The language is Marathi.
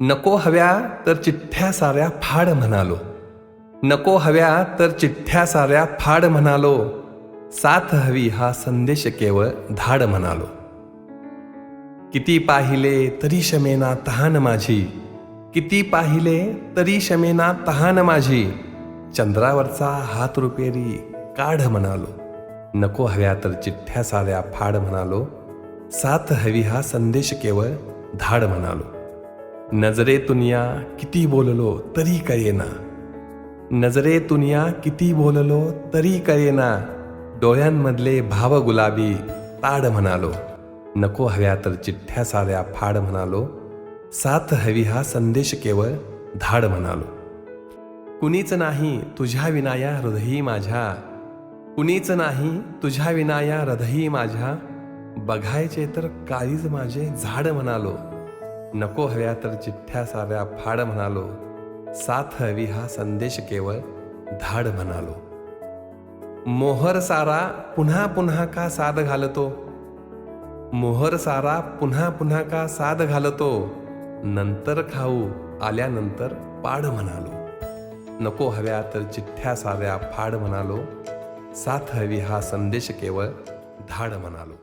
नको हव्या तर चिठ्ठ्या साऱ्या फाड म्हणालो. नको हव्या तर चिठ्ठ्या साऱ्या फाड म्हणालो. साथ हवी हा संदेश केवळ धाड म्हणालो. किती पाहिले तरी शमेना तहान माझी. किती पाहिले तरी शमेना तहान माझी. चंद्रावरचा हात रुपेरी काढ म्हणालो. नको हव्या तर चिठ्ठ्या साऱ्या फाड म्हणालो. साथ हवी हा संदेश केवळ धाड म्हणालो. नजरेतून या किती बोललो तरी कळेना नजरेतून या किती बोललो तरी कळेना डोळ्यांमधले भाव गुलाबी ताड म्हणालो। नको हव्या तर चिठ्ठ्या साऱ्या फाड म्हणालो। साथ हवी हा संदेश केवळ धाड म्हणालो। कुणीच नाही तुझ्या विनाया हृदयी माझ्या। कुणीच नाही तुझ्या विनाया हृदयी माझ्या। बघायचे तर काळीज माझे झाड म्हणालो। नको हव्या तर चिठ्ठ्या साऱ्या फाड म्हणालो. साथ हवी हा संदेश केवळ धाड म्हणालो. मोहर सारा पुन्हा पुन्हा का साद घालतो? मोहर सारा पुन्हा पुन्हा का साद घालतो? नंतर खाऊ आल्यानंतर पाड म्हणालो. नको हव्या तर चिठ्ठ्या साऱ्या फाड म्हणालो. साथ हवी हा संदेश केवळ धाड म्हणालो.